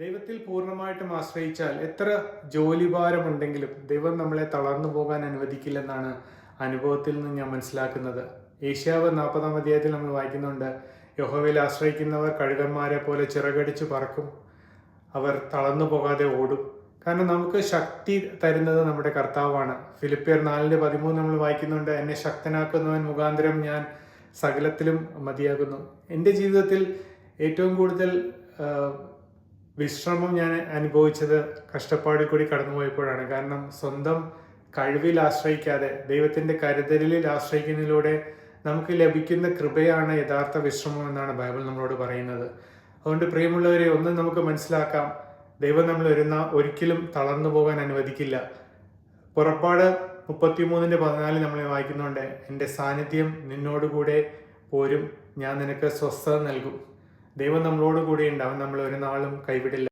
ദൈവത്തിൽ പൂർണമായിട്ടും ആശ്രയിച്ചാൽ എത്ര ജോലിഭാരമുണ്ടെങ്കിലും ദൈവം നമ്മളെ തളർന്നു പോകാൻ അനുവദിക്കില്ലെന്നാണ് അനുഭവത്തിൽ നിന്ന് ഞാൻ മനസ്സിലാക്കുന്നത്. ഏഷ്യാവ് നാൽപ്പതാം അധ്യായത്തിൽ നമ്മൾ വായിക്കുന്നുണ്ട് യഹോവയിൽ ആശ്രയിക്കുന്നവർ കഴുകന്മാരെ പോലെ ചിറകടിച്ച് പറക്കും അവർ തളർന്നു പോകാതെ ഓടും. കാരണം നമുക്ക് ശക്തി തരുന്നത് നമ്മുടെ കർത്താവാണ്. ഫിലിപ്പിയർ നാലിന്റെ പതിമൂന്ന് നമ്മൾ വായിക്കുന്നുണ്ട് എന്നെ ശക്തനാക്കുന്നവൻ മുഖാന്തരം ഞാൻ സകലത്തിലും മതിയാകുന്നു. എന്റെ ജീവിതത്തിൽ ഏറ്റവും കൂടുതൽ വിശ്രമം ഞാൻ അനുഭവിച്ചത് കഷ്ടപ്പാടിൽ കൂടി കടന്നുപോയപ്പോഴാണ്. കാരണം സ്വന്തം കഴിവിൽ ആശ്രയിക്കാതെ ദൈവത്തിന്റെ കരുതലിൽ ആശ്രയിക്കുന്നതിലൂടെ നമുക്ക് ലഭിക്കുന്ന കൃപയാണ് യഥാർത്ഥ വിശ്രമം എന്നാണ് ബൈബിൾ നമ്മളോട് പറയുന്നത്. അതുകൊണ്ട് പ്രിയമുള്ളവരെ ഒന്നും നമുക്ക് മനസ്സിലാക്കാം ദൈവം നമ്മൾ ഒരുന്ന ഒരിക്കലും തളർന്നു പോകാൻ അനുവദിക്കില്ല. പുറപ്പാട് മുപ്പത്തിമൂന്നിന്റെ പതിനാലിൽ നമ്മൾ വായിക്കുന്നുണ്ട് എന്റെ സാന്നിധ്യം നിന്നോടുകൂടെ പോരും ഞാൻ നിനക്ക് സ്വസ്ഥത നൽകും. ദൈവം നമ്മളോട് കൂടെ ഉണ്ട് അവൻ നമ്മൾ ഒരു നാളും കൈവിടില്ല.